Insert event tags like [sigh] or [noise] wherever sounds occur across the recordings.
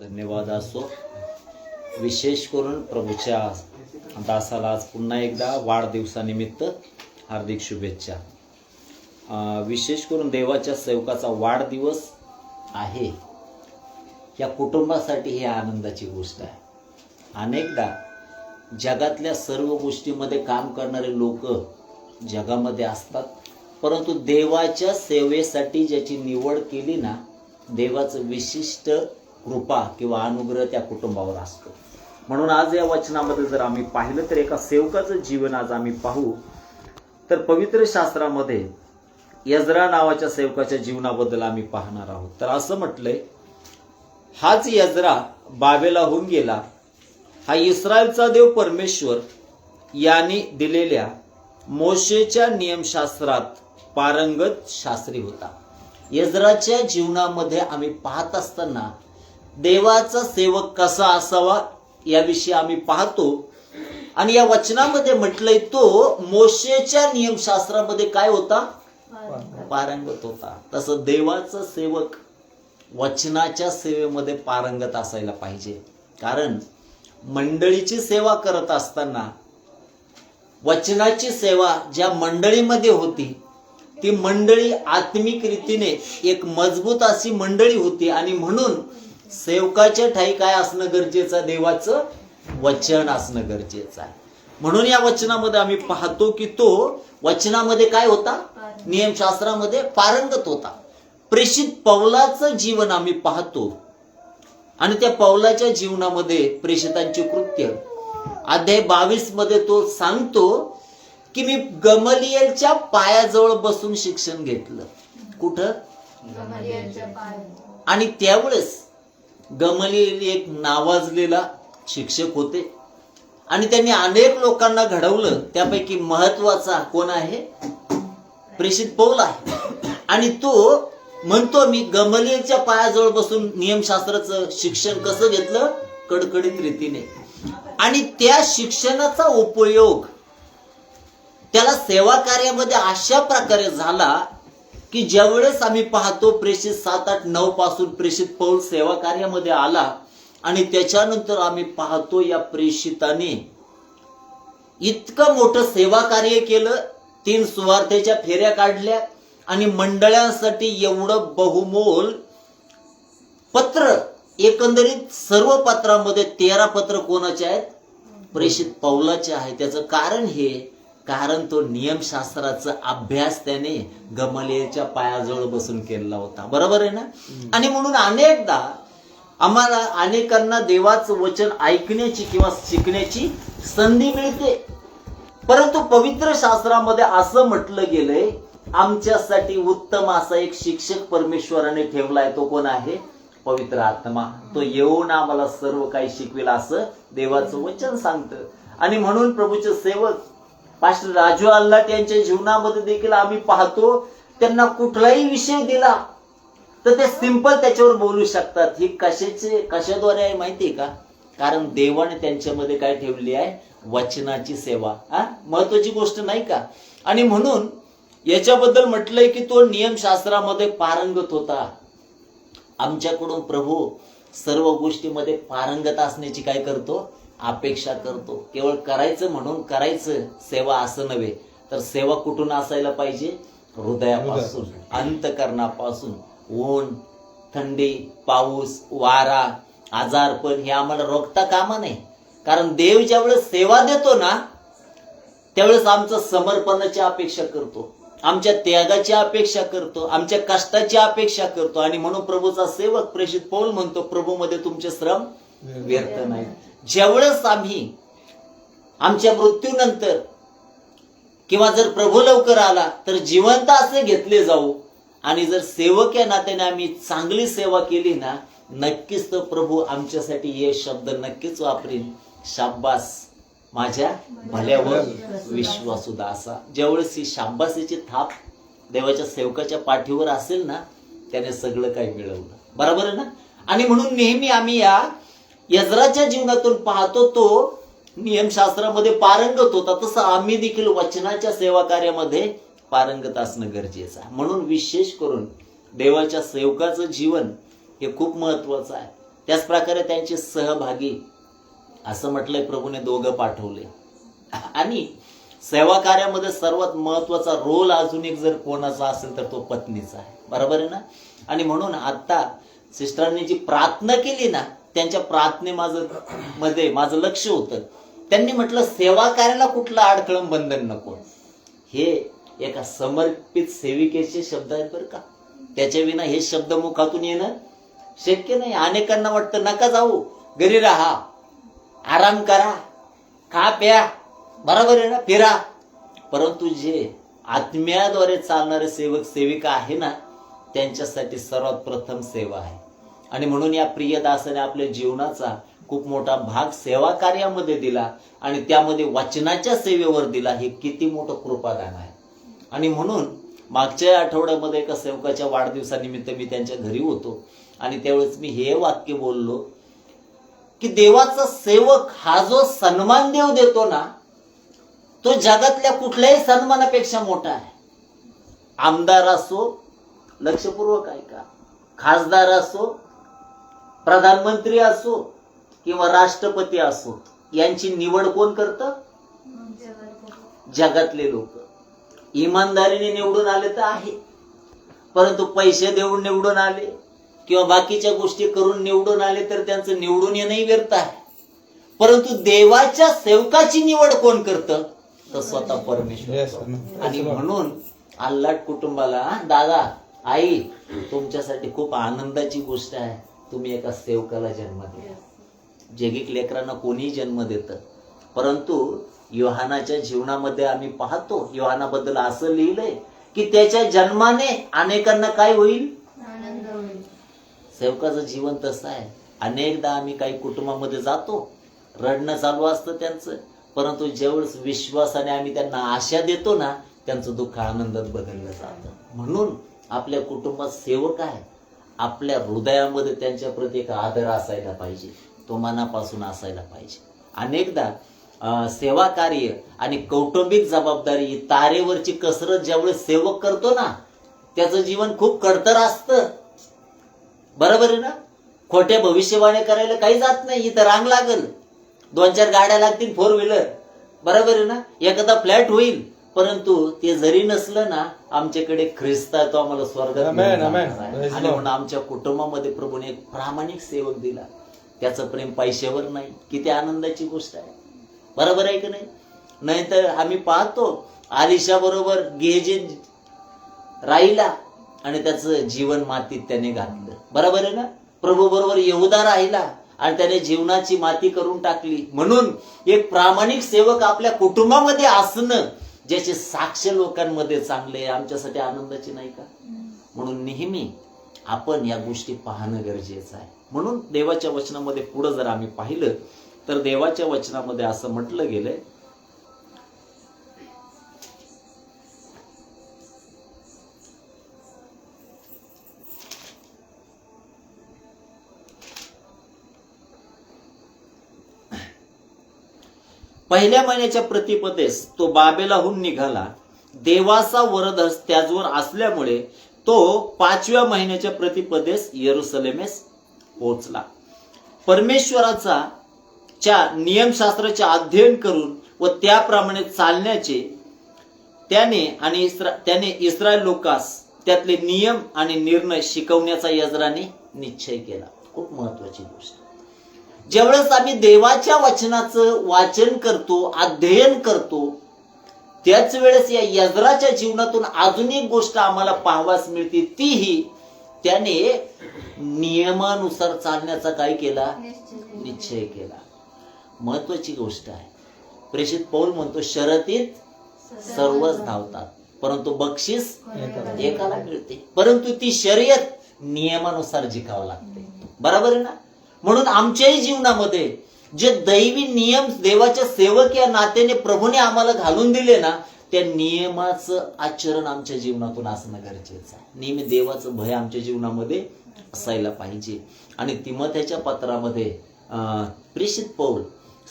धन्यवाद असो. विशेष करून प्रभूच्या दासाला आज पुन्हा एकदा वाढदिवसानिमित्त हार्दिक शुभेच्छा. विशेष करून देवाच्या सेवकाचा वाढदिवस आहे. या कुटुंबासाठी ही आनंदाची गोष्ट आहे. अनेकदा जगातल्या सर्व गोष्टीमध्ये काम करणारे लोक जगामध्ये असतात परंतु देवाच्या सेवेसाठी ज्याची निवड केली ना देवाचं विशिष्ट कृपा किंवा अनुग्रह त्या कुटुंबावर असतो. म्हणून आज या वचनामध्ये जर आम्ही पाहिलं तर एका सेवकाचं जीवन आज आम्ही पाहू तर पवित्र शास्त्रामध्ये यजरा नावाच्या सेवकाच्या जीवनाबद्दल आम्ही पाहणार आहोत. तर असं म्हटलंय हाच यजरा बाबेला होऊन गेला. हा इस्रायलचा देव परमेश्वर यांनी दिलेल्या मोशेच्या नियमशास्त्रात पारंगत शास्त्री होता. यजराच्या जीवनामध्ये आम्ही पाहत असताना देवाचा सेवक कसा असावा याविषयी आम्ही पाहतो. आणि या वचनामध्ये म्हटलंय तो मोशेच्या नियमशास्त्रामध्ये काय होता? पारंगत. होता. तसं देवाचं सेवक वचनाच्या सेवेमध्ये पारंगत असायला पाहिजे. कारण मंडळीची सेवा करत असताना वचनाची सेवा ज्या मंडळीमध्ये होती ती मंडळी आत्मिक रीतीने एक मजबूत अशी मंडळी होती आणि म्हणून सेवकाच्या ठाई काय असणं गरजेचं आहे? देवाचं वचन असणं गरजेचं आहे. म्हणून या वचनामध्ये आम्ही पाहतो की तो वचनामध्ये काय होता? नियमशास्त्रामध्ये पारंगत होता. प्रेषित पौलाचं जीवन आम्ही पाहतो. आणि त्या पौलाच्या जीवनामध्ये प्रेषितांचे कृत्य. अध्याय बावीसमध्ये तो सांगतो की मी गमलियलच्या पायाजवळ बसून शिक्षण घेतलं. कुठं? आणि त्यावेळेस गमलियल एक नावाजलेला शिक्षक होते. आणि त्यांनी अनेक लोकांना घडवलं. त्यापैकी महत्त्वाचा कोण आहे? प्रेषित पौल आहे. आणि तो म्हणतो मी गमलियलच्या पायाजवळ बसून नियमशास्त्राचं शिक्षण कसं घेतलं? कडकडीत रीतीने. आणि त्या शिक्षणाचा उपयोग त्याला सेवा कार्यामध्ये अशा प्रकारे झाला की ज्यावेळेस आम्ही पाहतो प्रेषित सात आठ नऊ पासून प्रेषित पौल सेवा कार्यामध्ये आला आणि त्याच्यानंतर आम्ही पाहतो या प्रेषिताने इतकं मोठं सेवा कार्य केलं तीन सुवार्थेच्या फेऱ्या काढल्या आणि मंडळांसाठी एवढं बहुमोल पत्र एकंदरीत सर्व पत्रामध्ये तेरा पत्र कोणाचे आहेत? प्रेषित पौलाचे आहे. त्याचं कारण हे कारण तो नियमशास्त्राचा अभ्यास त्याने गमलेच्या पायाजवळ बसून केलेला होता. बरोबर आहे ना? आणि म्हणून अनेकदा आम्हाला अनेकांना देवाचं वचन ऐकण्याची किंवा शिकण्याची संधी मिळते. परंतु पवित्र शास्त्रामध्ये असं म्हटलं गेलंय आमच्यासाठी उत्तम असा एक शिक्षक परमेश्वराने ठेवलाय तो कोण आहे? पवित्र आत्मा. तो येऊन आम्हाला सर्व काही शिकवेल असं देवाचं वचन सांगतं. आणि म्हणून प्रभूचे सेवक पास्टर राजू अल्ला यांच्या जीवनामध्ये देखील आम्ही पाहतो. त्यांना कुठलाही विषय दिला तर ते सिंपल त्याच्यावर बोलू शकतात. ही कशाचे कशाद्वारे आहे माहितीये का? कारण देवाने त्यांच्यामध्ये काय ठेवली आहे? वचनाची सेवा. हा? महत्वाची गोष्ट नाही का? आणि म्हणून याच्याबद्दल म्हटलंय की तो नियमशास्त्रामध्ये पारंगत होता. आमच्याकडून प्रभू सर्व गोष्टीमध्ये पारंगत असण्याची काय करतो? अपेक्षा करतो. केवळ करायचं म्हणून करायचं सेवा असं नव्हे तर सेवा कुठून असायला पाहिजे? हृदयापासून अंतकरणापासून. ऊन थंडी पाऊस वारा आजारपण हे आम्हाला रोखता कामा नाही कारण देव ज्यावेळेस सेवा देतो ना त्यावेळेस आमचं समर्पणाची अपेक्षा करतो. आमच्या त्यागाची अपेक्षा करतो आमच्या कष्टाची अपेक्षा करतो. आणि म्हणून प्रभूचा सेवक प्रेषित पौल म्हणतो प्रभूमध्ये तुमचे श्रम व्यर्थ नाही. जेवढंच आम्ही आमच्या मृत्यूनंतर किंवा जर प्रभू लवकर आला तर जिवंत असे घेतले जाऊ. आणि जर सेवक या नात्याने आम्ही चांगली सेवा केली ना नक्कीच तो प्रभू आमच्यासाठी हे शब्द नक्कीच वापरील शाब्बास माझ्या भल्यावर विश्वासुदा असा. ज्यावेळेस ही शाब्बासीची थाप देवाच्या सेवकाच्या पाठीवर असेल ना त्याने सगळं काही मिळवलं. बरोबर आहे ना? आणि म्हणून नेहमी आम्ही या यजराच्या जीवनातून पाहतो तो नियमशास्त्रामध्ये पारंगत होता. तसं आम्ही देखील वचनाच्या सेवा कार्यामध्ये पारंगत असणं गरजेचं आहे. म्हणून विशेष करून देवाच्या सेवकाचं जीवन हे खूप महत्वाचं आहे. त्याच प्रकारे त्यांचे सहभागी असं म्हटलंय प्रभूने दोघं पाठवले. आणि सेवा कार्यामध्ये सर्वात महत्त्वाचा रोल अजून एक जर कोणाचा असेल तर तो पत्नीचा आहे. बरोबर आहे ना? आणि म्हणून आता सिस्टरांनी जी प्रार्थना केली ना त्यांच्या प्रार्थने माझं मध्ये माझं लक्ष होतं. त्यांनी म्हटलं सेवा कार्याला कुठलं अडथळण बंधन नको. हे एका समर्पित सेविकेचे शब्द आहेत बरं का. त्याच्या विना हे शब्द मुखातून येणं शक्य नाही. अनेकांना वाटतं नका जाऊ घरी राहा आराम करा खा प्या बरोबर आहे ना फिरा. परंतु जे आत्म्याद्वारे चालणारे सेवक सेविका आहे ना त्यांच्यासाठी सर्वात प्रथम सेवा आहे. आणि म्हणून या प्रियदासाने आपल्या जीवनाचा खूप मोठा भाग सेवा कार्यामध्ये दिला आणि त्यामध्ये वचनाच्या सेवेवर दिला. हे किती मोठं कृपादान आहे. आणि म्हणून मागच्या आठवड्यामध्ये एका सेवकाच्या वाढदिवसानिमित्त मी त्यांच्या घरी होतो आणि त्यावेळेस मी हे वाक्य बोललो की देवाचा सेवक हा जो सन्मान देव देतो ना तो जगातल्या कुठल्याही सन्मानापेक्षा मोठा आहे. आमदार असो लक्षपूर्वक ऐका. खासदार असो प्रधानमंत्री असो किंवा राष्ट्रपती असो यांची निवड कोण करतं? जगातले लोक. इमानदारीने निवडून आले तर आहे. परंतु पैसे देऊन निवडून आले किंवा बाकीच्या गोष्टी करून निवडून आले तर त्यांचं निवडून येणंही व्यर्थ आहे. परंतु देवाच्या सेवकाची निवड कोण करतं? तर स्वतः परमेश्वर. आणि म्हणून आल्लाट कुटुंबाला "हा, दादा आई तुमच्यासाठी खूप आनंदाची गोष्ट आहे. तुम्ही एका सेवकाला जन्म दिला. जगिक लेकरांना कोणीही जन्म देतं. परंतु योहानाच्या जीवनामध्ये आम्ही पाहतो योहानाबद्दल असं लिहिलंय की त्याच्या जन्माने अनेकांना काय होईल. सेवकाचं जीवन तसं आहे. अनेकदा आम्ही काही कुटुंबामध्ये जातो रडणं चालू असतं त्यांचं परंतु ज्यावेळेस विश्वासाने आम्ही त्यांना आशा देतो ना त्यांचं दुःख आनंदात बदललं जातं. म्हणून आपल्या कुटुंबात सेवक आहे. आपल्या हृदयामध्ये त्यांच्याप्रती एक आदर असायला पाहिजे. तो मनापासून असायला पाहिजे. अनेकदा सेवा कार्य आणि कौटुंबिक जबाबदारी ही तारेवरची कसरत ज्यावेळेस सेवक करतो ना त्याचं जीवन खूप कडतर असतं. बरोबर आहे ना? खोट्या भविष्यवाणी करायला काही जात नाही इथं रांग लागल. दोन चार गाड्या लागतील फोर व्हीलर बरोबर आहे ना? एखादा फ्लॅट होईल. परंतु ते जरी नसलं ना आमच्याकडे ख्रिस्त आहे तो आम्हाला स्वर्गात. Praise आणि. म्हणून आमच्या कुटुंबामध्ये प्रभूने एक प्रामाणिक सेवक दिला. त्याचं प्रेम पैशावर नाही. किती आनंदाची गोष्ट आहे. बरोबर आहे की नाही? नाहीतर आम्ही पाहतो आलिशा बरोबर गेजे राहिला आणि त्याचं जीवन मातीत त्याने घातलं. बरोबर आहे ना? प्रभू बरोबर येहुदा राहिला आणि त्याने जीवनाची माती करून टाकली. म्हणून एक प्रामाणिक सेवक आपल्या कुटुंबामध्ये असणं ज्याचे साक्ष लोकांमध्ये चांगले आमच्यासाठी आनंदाची नाही का? म्हणून नेहमी आपण या गोष्टी पाहणं गरजेचं आहे. म्हणून देवाच्या वचनामध्ये पुढं जर आम्ही पाहिलं तर देवाच्या वचनामध्ये असं म्हटलं गेलंय पहिल्या महिन्याच्या प्रतिपदेस तो बाबेलाहून निघाला. देवाचा वरदहस त्याजवर असल्यामुळे तो पाचव्या महिन्याच्या प्रतिपदेस येरुसलेमेस पोहोचला. परमेश्वराचा च्या नियमशास्त्राचे अध्ययन करून व त्याप्रमाणे चालण्याचे त्याने आणि इस्रा त्याने इस्रायल लोकास त्यातले नियम आणि निर्णय शिकवण्याचा यजराने निश्चय केला. खूप महत्वाची गोष्ट. ज्यावेळेस आम्ही देवाच्या वचनाचं वाचन करतो अध्ययन करतो त्याच वेळेस या यजराच्या जीवनातून अजून एक गोष्ट आम्हाला पाहावास मिळते. तीही त्याने नियमानुसार चालण्याचा काय केला? निश्चय केला. महत्वाची गोष्ट आहे. प्रेषित पौल म्हणतो शर्यतीत सर्वच धावतात. परंतु बक्षीस एकाला मिळते. परंतु ती शर्यत नियमानुसार जिंकावं लागते. बरोबर आहे ना? म्हणून आमच्याही जीवनामध्ये जे दैवी नियम देवाच्या सेवक या नात्याने प्रभूने आम्हाला घालून दिले ना त्या नियमाचं आचरण आमच्या जीवनातून असणं गरजेचं आहे. नेहमी देवाचं भय आमच्या जीवनामध्ये असायला पाहिजे. आणि तिमथ्याच्या पत्रामध्ये प्रेषित पौल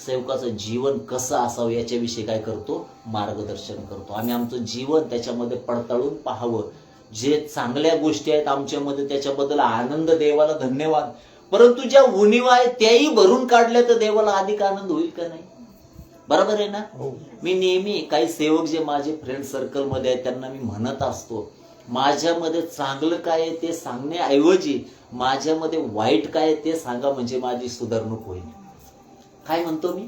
सेवकाचं जीवन कसं असावं याच्याविषयी काय करतो? मार्गदर्शन करतो. आम्ही आमचं जीवन त्याच्यामध्ये पडताळून पाहावं. जे चांगल्या गोष्टी आहेत आमच्यामध्ये त्याच्याबद्दल आनंद देवाला धन्यवाद. परंतु ज्या उणीवा आहे त्याही भरून काढल्या तर देवाला अधिक आनंद होईल का नाही? बरोबर आहे ना? हो. मी नेहमी काही सेवक जे माझे फ्रेंड सर्कलमध्ये आहेत त्यांना मी म्हणत असतो माझ्यामध्ये चांगलं काय आहे ते सांगण्याऐवजी माझ्यामध्ये वाईट काय आहे ते सांगा म्हणजे माझी सुधारणूक होईल. काय म्हणतो मी?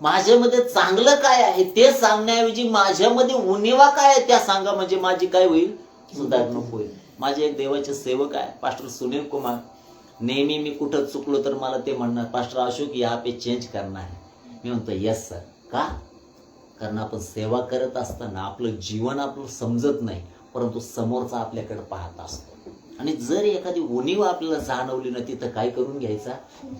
माझ्यामध्ये चांगलं काय आहे ते सांगण्याऐवजी माझ्यामध्ये उणीवा काय आहे त्या सांगा म्हणजे माझी काय होईल? सुधारणूक होईल. माझे एक देवाचे सेवक आहे पास्टर सुनील कुमार. नेहमी मी कुठं चुकलो तर मला ते म्हणणार पास्टर अशोक या पे चेंज करणार आहे मी म्हणतो येस सर का? कारण आपण सेवा करत असताना आपलं जीवन आपलं समजत नाही परंतु समोरचा आपल्याकडे पाहत असतो. आणि जर एखादी उणीव आपल्याला जाणवली ना तिथं काय करून घ्यायचा?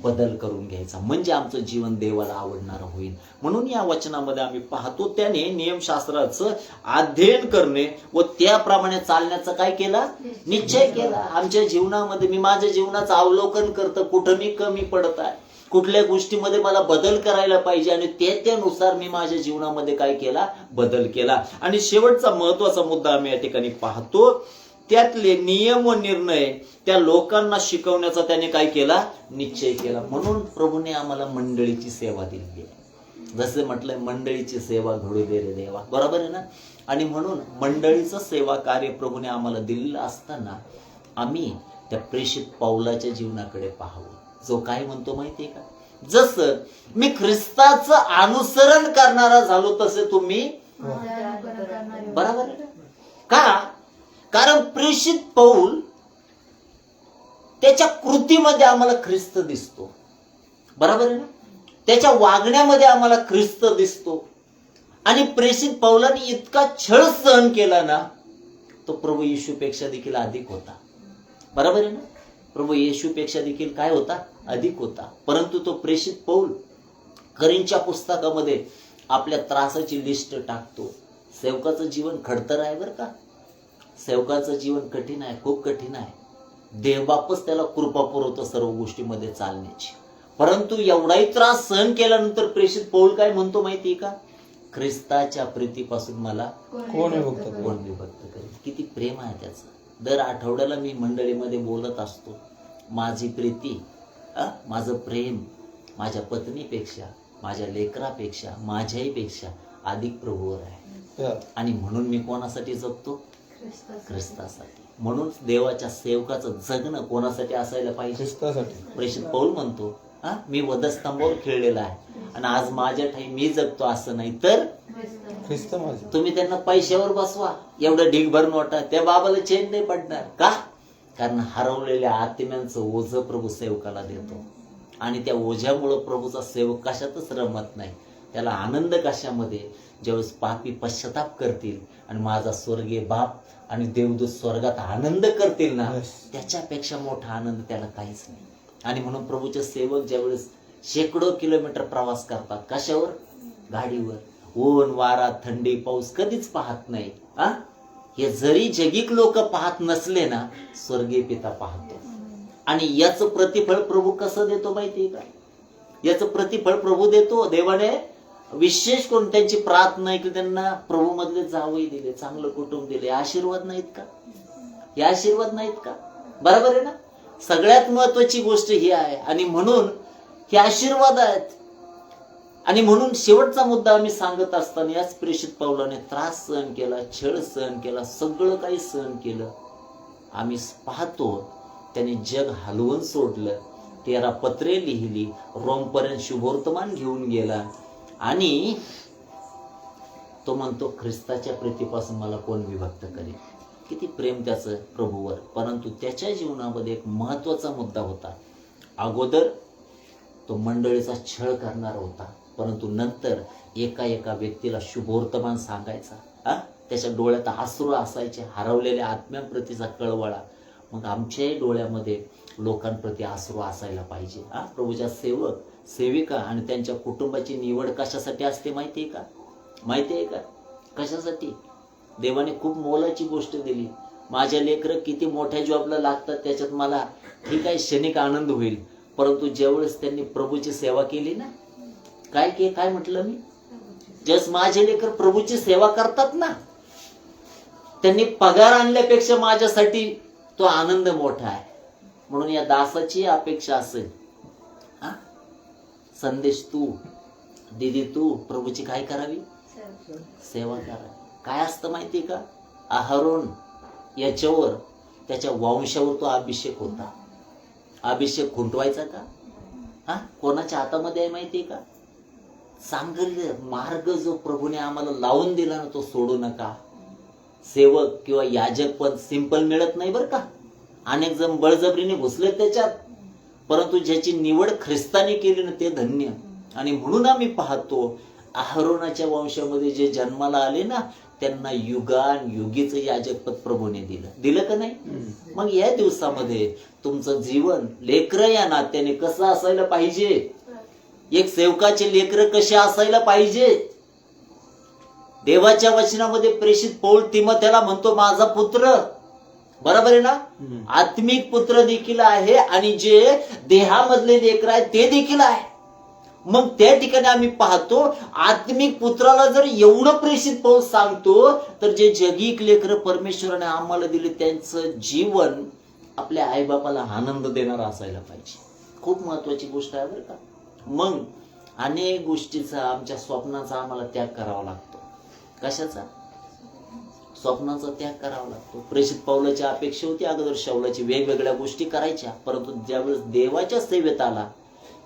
बदल करून घ्यायचा. म्हणजे आमचं जीवन देवाला आवडणारं होईल. म्हणून या वचनामध्ये आम्ही पाहतो त्याने नियमशास्त्राचं अध्ययन करणे व त्याप्रमाणे चालण्याचा काय केला? निश्चय केला. आमच्या जीवनामध्ये मी माझ्या जीवनाचं अवलोकन करतं कुठं मी कमी पडत आहे. कुठल्या गोष्टीमध्ये मला बदल करायला पाहिजे आणि ते त्यानुसार मी माझ्या जीवनामध्ये काय केला? बदल केला. आणि शेवटचा महत्त्वाचा मुद्दा आम्ही या ठिकाणी पाहतो त्यातले नियम व निर्णय त्या लोकांना शिकवण्याचा त्याने काय केला? निश्चय केला. म्हणून प्रभूने आम्हाला मंडळीची सेवा दिली. आहे जसे म्हटलंय मंडळीची सेवा घडू दे रे देवा. बरोबर आहे ना? आणि म्हणून मंडळीचं सेवा कार्य प्रभूने आम्हाला दिलेलं असताना आम्ही त्या प्रेषित पाऊलाच्या जीवनाकडे पाहावं. जो काय म्हणतो माहितीये का? जसं मी ख्रिस्ताचं अनुसरण करणारा झालो तसे तुम्ही बरोबर? का? कारण प्रेषित पौल त्याच्या कृतीमध्ये आम्हाला ख्रिस्त दिसतो. बरोबर आहे ना? त्याच्या वागण्यामध्ये आम्हाला ख्रिस्त दिसतो. आणि प्रेषित पौलाने इतका छळ सहन केला ना तो प्रभू येशूपेक्षा देखील अधिक होता. बरोबर आहे ना? प्रभू येशूपेक्षा देखील काय होता? अधिक होता. परंतु तो प्रेषित पौल करींच्या पुस्तकामध्ये आपल्या त्रासाची लिस्ट टाकतो. सेवकाचं जीवन खडतर आहे बरं का? सेवकाचं जीवन कठीण आहे खूप कठीण आहे. देवबापच त्याला कृपा पुरवतो सर्व गोष्टीमध्ये चालण्याची. परंतु एवढाही त्रास सहन केल्यानंतर प्रेषित पौल काय म्हणतो माहितीये का? ख्रिस्ताच्या प्रीतीपासून मला कोण विभक्त? कोण विभक्त करेल? किती प्रेम आहे त्याचं. दर आठवड्याला मी मंडळीमध्ये बोलत असतो माझी प्रीती अ, माझं प्रेम माझ्या पत्नीपेक्षा माझ्या लेकरापेक्षा माझ्याहीपेक्षा अधिक प्रभूवर आहे. आणि म्हणून मी कोणासाठी जगतो ख्रिस्तासाठी. म्हणून देवाच्या सेवकाचं जगणं कोणासाठी असायला पाहिजे? ख्रिस्तासाठी. प्रेषित पौल म्हणतो. हा? मी वधस्तंभावर खेळलेला आहे. आणि आज माझ्या ठाई मी जगतो असं नाही तर ख्रिस्त माझे. तुम्ही त्यांना पैशावर बसवा. एवढं ढीगभर नोटा त्या बाबाला चेन नाही पडणार. का? कारण हरवलेल्या आत्म्यांचं ओझ प्रभू सेवकाला देतो. आणि त्या ओझ्यामुळं प्रभूचा सेवक कशातच रमत नाही. त्याला आनंद कशामध्ये? ज्यावेळेस पापी पश्चाताप करतील आणि माझा स्वर्गीय बाप आणि देवदूत स्वर्गात आनंद करतील ना. त्याच्यापेक्षा मोठा आनंद त्याला काहीच नाही. आणि म्हणून प्रभूचे सेवक ज्यावेळेस शेकडो किलोमीटर प्रवास करतात कशावर? गाडीवर. ऊन वारा थंडी पाऊस कधीच पाहत नाही आ? हे जरी जगिक लोक पाहत नसले ना स्वर्गीय पिता पाहतो. आणि याचं प्रतिफळ प्रभू कसं देतो माहितीये का? याचं प्रतिफळ प्रभू देतो देवाने विशेष कोण त्यांची प्रार्थना आहे की त्यांना प्रभू मधले जावई दिले चांगलं कुटुंब दिले. आशीर्वाद नाहीत का? हे आशीर्वाद नाहीत का? बरोबर आहे ना? सगळ्यात महत्वाची गोष्ट ही आहे. आणि म्हणून हे आशीर्वाद आहेत. आणि म्हणून शेवटचा मुद्दा आम्ही सांगत असताना याच प्रेषित पावलाने त्रास सहन केला छळ सहन केला सगळं काही सहन केलं. आम्ही पाहतो त्याने जग हलवून सोडलं. तेरा पत्रे लिहिली रोमपर्यंत शुभवर्तमान घेऊन गेला. आणि तो म्हणतो ख्रिस्ताच्या प्रीतीपासून मला कोण विभक्त करेल? किती प्रेम त्याचं प्रभूवर. परंतु त्याच्या जीवनामध्ये एक महत्त्वाचा मुद्दा होता. अगोदर तो मंडळीचा छळ करणारा होता. परंतु नंतर एका एका व्यक्तीला शुभवर्तमान सांगायचा. हा? त्याच्या डोळ्यात आसरू असायचे हरवलेल्या आत्म्यांप्रतीचा कळवळा. मग आमच्याही डोळ्यामध्ये लोकांप्रती आसरू असायला पाहिजे. हा? प्रभूच्या सेवक सेविका आणि त्यांच्या कुटुंबाची निवड कशासाठी असते माहिती आहे का? माहिती आहे का? कशासाठी? देवाने खूप मोलाची गोष्ट दिली. माझ्या लेकरं किती मोठ्या जॉबला लागतात त्याच्यात मला ठीक आहे क्षणिक आनंद होईल. परंतु ज्यावेळेस त्यांनी प्रभूची सेवा केली ना काय के काय म्हटलं मी? जस माझे लेकर प्रभूची सेवा करतात ना त्यांनी पगार आणल्यापेक्षा माझ्यासाठी तो आनंद मोठा आहे. म्हणून या दासाची अपेक्षा असेल. संदेश तू दिदी तू प्रभूची काय करावी? सेवा करावी. काय असतं माहिती का? आहारोन याच्यावर त्याच्या वंशावर तो अभिषेक होता. अभिषेक खुंटवायचा का? हा? कोणाच्या हातामध्ये आहे माहिती का? चांगले मार्ग जो प्रभूने आम्हाला लावून दिला ना तो सोडू नका. सेवक किंवा याजक पण सिंपल मिळत नाही बरं का? अनेक जण बळजबरीने घुसले त्याच्यात. परंतु ज्याची निवड ख्रिस्ताने केली ना ते धन्य. आणि म्हणून आम्ही पाहतो आहारोनाच्या वंशामध्ये जे जन्माला आले ना त्यांना युगान युगीचं याजकपद प्रभूने दिलं. दिलं का नाही? मग या दिवसामध्ये तुमचं जीवन लेकर या नात्याने कसं असायला पाहिजे? एक सेवकाचे लेकर कसे असायला पाहिजे? देवाच्या वचनामध्ये प्रेषित पौल तिमथ्याला म्हणतो माझा पुत्र बरोबर आहे ना. आत्मिक पुत्र देखील आहे आणि जे देहामधले लेकर आहेत ते देखील आहे. मग त्या ठिकाणी आम्ही पाहतो आत्मिक पुत्राला जर एवढं प्रेषित पाऊस सांगतो तर जे जगिक लेकर परमेश्वराने आम्हाला दिले त्यांचं जीवन आपल्या आईबापाला आनंद देणार असायला पाहिजे. खूप महत्वाची गोष्ट आहे बरं का? मग अनेक गोष्टीचा आमच्या स्वप्नाचा आम्हाला त्याग करावा लागतो. कशाचा? स्वप्नाचा त्याग करावा लागतो. प्रेषित पावलाची अपेक्षा होती अगोदर शौलाची वेगवेगळ्या गोष्टी करायच्या परंतु ज्यावेळेस देवाच्या सेवेत आला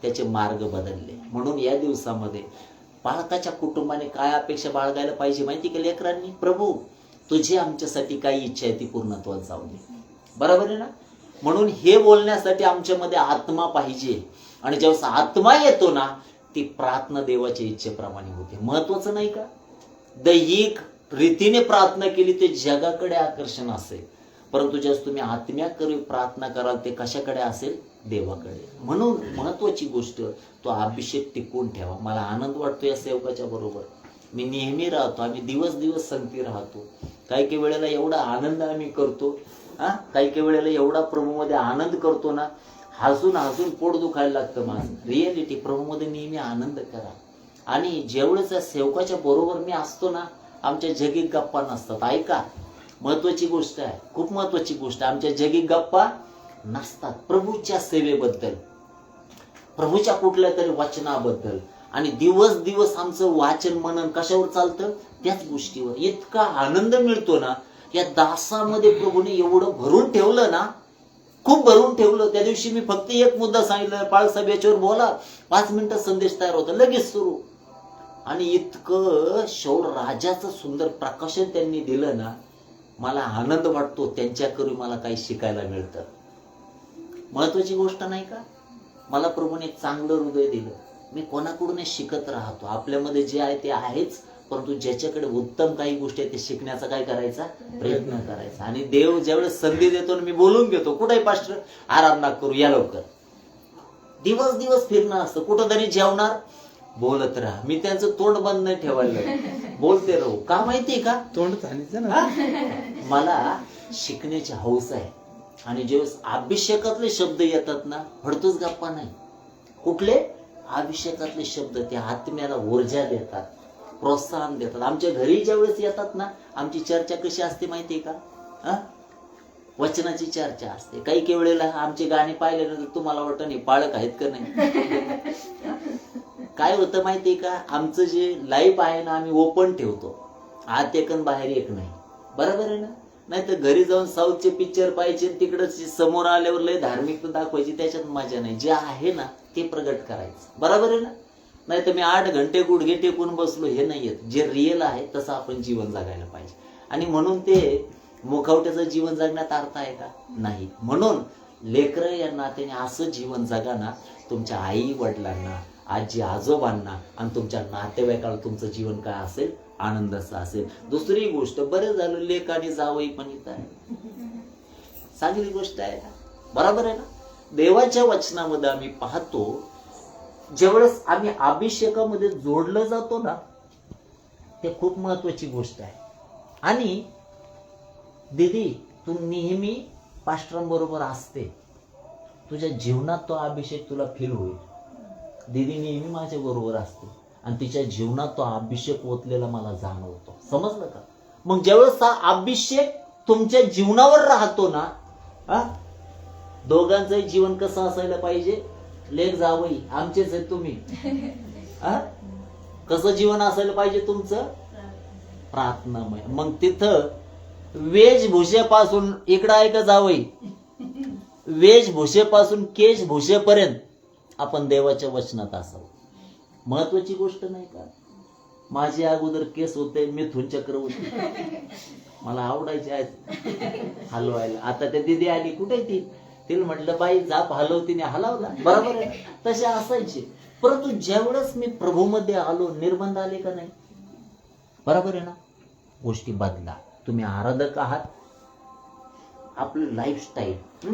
त्याचे मार्ग बदलले. म्हणून या दिवसामध्ये बाळकाच्या कुटुंबाने काय अपेक्षा बाळगायला पाहिजे माहिती का लेकरांनी? प्रभू तुझी आमच्यासाठी काही इच्छा आहे ती पूर्णत्वात जाऊ दे. बरोबर आहे ना? म्हणून हे बोलण्यासाठी आमच्यामध्ये आत्मा पाहिजे. आणि ज्यावेळेस आत्मा येतो ना ती प्रार्थना देवाच्या इच्छेप्रमाणे होते. महत्वाचं नाही का? दैहिक रीतीने प्रार्थना केली ते जगाकडे आकर्षण असेल. परंतु ज्यास तुम्ही आत्म्या प्रार्थना कराल ते कशाकडे असेल? देवाकडे. म्हणून महत्वाची गोष्ट तो अभिषेक टिकवून ठेवा. मला आनंद वाटतो या सेवकाच्या बरोबर. मी नेहमी राहतो आम्ही दिवस दिवस संगती राहतो. काही काही वेळेला एवढा आनंद आम्ही करतो हा? काही काही वेळेला एवढा प्रभूमध्ये आनंद करतो ना हसून हसून पोट दुखायला लागतं माझं रिअलिटी प्रभूमध्ये नेहमी आनंद करा. आणि जेवढंच सेवकाच्या बरोबर मी असतो ना आमच्या जगी गप्पा नसतात ऐका महत्वाची गोष्ट आहे खूप महत्वाची गोष्ट आहे. आमच्या जगी गप्पा नसतात प्रभूच्या सेवेबद्दल प्रभूच्या कुठल्या तरी वचनाबद्दल. आणि दिवस दिवस आमचं वाचन मनन कशावर चालतं? त्याच गोष्टीवर. इतका आनंद मिळतो ना या दासामध्ये प्रभूने एवढं भरून ठेवलं ना खूप भरून ठेवलं. त्या दिवशी मी फक्त एक मुद्दा सांगितलं बाळसाहेब याच्यावर बोला. पाच मिनिटं संदेश तयार होता लगेच सुरू. आणि इतकं शौर राजाचं सुंदर प्रकाशन त्यांनी दिलं ना मला आनंद वाटतो त्यांच्याकडून मला काही शिकायला मिळतं. महत्वाची गोष्ट नाही का? मला प्रभूने चांगलं हृदय दिलं. मी कोणाकडूनही शिकत राहतो. आपल्यामध्ये जे आहे ते आहेच परंतु ज्याच्याकडे उत्तम काही गोष्टी आहेत ते शिकण्याचा काय करायचा? प्रयत्न करायचा. आणि देव ज्यावेळेस संधी देतो मी बोलून घेतो कुठेही पास्टर? आराम ना करू या लवकर. दिवस दिवस फिरणं असतं. कुठं तरी जेवणार बोलत राहा. मी त्यांचं तोंड बंद नाही ठेवायला बोलते राहू. का माहितीये का? तोंड ना? मला शिकण्याची हौस आहे. आणि ज्यावेळेस अभिषेकातले शब्द येतात ना फडतोच गप्पा नाही. कुठले? अभिषेकातले शब्द ते आत्म्याला ऊर्जा देतात प्रोत्साहन देतात. आमच्या घरी ज्यावेळेस येतात ना आमची चर्चा कशी असते माहितीये का? हा? वचनाची चर्चा असते. काही काही वेळेला आमचे गाणे पाहिल्यानंतर तुम्हाला वाटतं नाही पाळक आहेत का नाही? [laughs] काय होतं माहितीये का? आमचं जे लाईफ आहे ना आम्ही ओपन ठेवतो. आत एक बाहेर एक नाही. बरोबर आहे ना? नाही तर घरी जाऊन साऊथचे पिक्चर पाहिजे तिकडंच समोर आल्यावर लय धार्मिक दाखवायची त्याच्यात मजा नाही. जे आहे ना ते प्रगट करायचं. बरोबर आहे ना? नाही तर मी आठ घंटे गुडघे टेकून बसलो हे नाही येत. जे रिअल आहे तसं आपण जीवन जगायला पाहिजे. आणि म्हणून ते मुखवट्याचं जीवन जगण्यात अर्थ आहे का? नाही. म्हणून लेकरं या नात्याने असं जीवन जगा ना तुमच्या आई वडिलांना आजी आजोबांना आणि तुमच्या नातेवाईकाला तुमचं जीवन काय असेल? आनंदाचं असेल. दुसरी गोष्ट बरं झालं लेख आणि जावई पण इथं आहे. चांगली गोष्ट आहे ना? बरोबर आहे ना? देवाच्या वचनामध्ये आम्ही पाहतो ज्यावेळेस आम्ही अभिषेकामध्ये जोडलं जातो ना ते खूप महत्वाची गोष्ट आहे. आणि दीदी तू नेहमी पास्टरांबरोबर असते. तुझ्या जीवनात तो अभिषेक तुला फील होईल. दीदी नेहमी माझ्या बरोबर असते. आणि तिच्या जीवनात तो अभिषेक ओतलेला मला जाणवतो. समजलं का? मग ज्यावेळेस हा अभिषेक तुमच्या जीवनावर राहतो ना हा, दोघांचंही जीवन कसं असायला पाहिजे? लेख जावई आमचेच आहेत तुम्ही. हा? कसं जीवन असायला पाहिजे तुमचं? प्रार्थनामय. मग तिथं वेशभूषेपासून इकडं आहे का जावई. वेशभूषेपासून केशभूषेपर्यंत आपण देवाच्या वचनात असावं. महत्वाची गोष्ट नाही का? माझे अगोदर केस होते मिथून चक्र होते मला आवडायचे आहेत हलवायला. आता त्या दिदी आली. कुठे ती? तिला म्हटलं बाई जाप हलवतीने हलवला बरोबर आहे. तसे असायचे. परंतु ज्यावेळेस मी प्रभूमध्ये आलो निर्बंध आले का नाही? बरोबर आहे ना? गोष्टी बदला. तुम्ही आराधक आहात. आपलं लाईफस्टाईल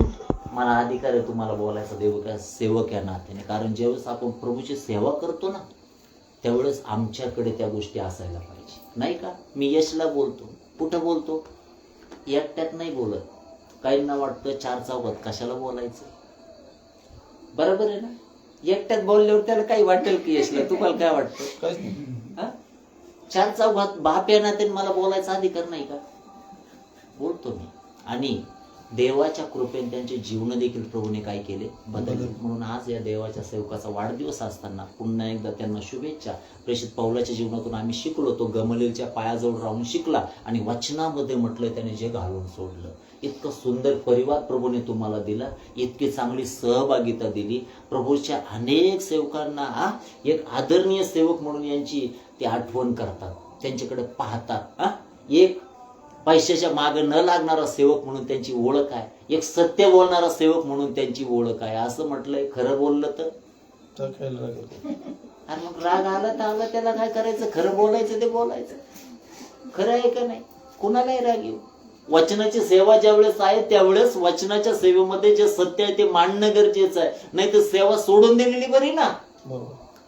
मला अधिकार आहे तुम्हाला बोलायचा देव सेवक या नात्याने. कारण ज्यावेळेस आपण प्रभूची सेवा करतो ना त्यावेळेस आमच्याकडे त्या गोष्टी असायला पाहिजे. नाही का? मी यशला बोलतो. कुठं बोलतो? एकट्यात नाही बोलत. काहींना वाटतं चार चौकात कशाला बोलायचं? बरोबर आहे ना? एकट्यात बोलल्यावर त्याला काही वाटेल की यशला? तुम्हाला काय वाटतं? चार चौघात बाप या नात्याने मला बोलायचा अधिकार नाही का? बोलतो मी. आणि देवाच्या कृपेने त्यांचे जीवन देखील प्रभूने काय केले? बदलले. म्हणून आज या देवाच्या सेवकाचा वाढदिवस असताना पुन्हा एकदा त्यांना शुभेच्छा. प्रेषित पौलाच्या जीवनातून आम्ही शिकलो तो गमलेलच्या पायाजवळ राहून शिकला आणि वचनामध्ये म्हटलं त्याने जे घालून सोडलं. इतकं सुंदर परिवार प्रभूने तुम्हाला दिला इतकी चांगली सहभागिता दिली. प्रभूच्या अनेक सेवकांना हा एक आदरणीय सेवक म्हणून यांची ते आठवण करतात. त्यांच्याकडे पाहतात एक पैशाच्या मागे न लागणारा सेवक म्हणून त्यांची ओळख आहे. एक सत्य बोलणारा सेवक म्हणून त्यांची ओळख आहे. असं म्हटलंय खरं बोललं तर? आणि मग राग आला तर आला त्याला काय करायचं? खरं बोलायचं ते बोलायचं. खरं आहे का नाही? कुणालाही राग येऊ. वचनाची सेवा ज्यावेळेस आहे त्यावेळेस वचनाच्या सेवेमध्ये जे सत्य आहे ते मांडणं गरजेचं आहे. नाही तर सेवा सोडून दिलेली बरी ना?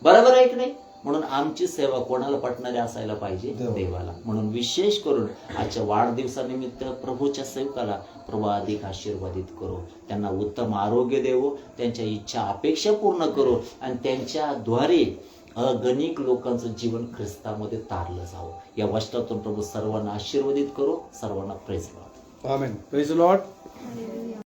बरोबर आहे की नाही? म्हणून आमची सेवा कोणाला पटणारी असायला पाहिजे? देवा. देवाला. म्हणून विशेष करून आजच्या वाढदिवसानिमित्त प्रभूच्या सेवकाला प्रभू अधिक आशीर्वादित करो. त्यांना उत्तम आरोग्य देवो. त्यांच्या इच्छा अपेक्षा पूर्ण करो. आणि त्यांच्याद्वारे अगणिक लोकांचं जीवन ख्रिस्तामध्ये तारलं जावं. या वचनातून प्रभू सर्वांना आशीर्वादित करो. सर्वांना प्रेस आमेन प्रेज लॉर्ड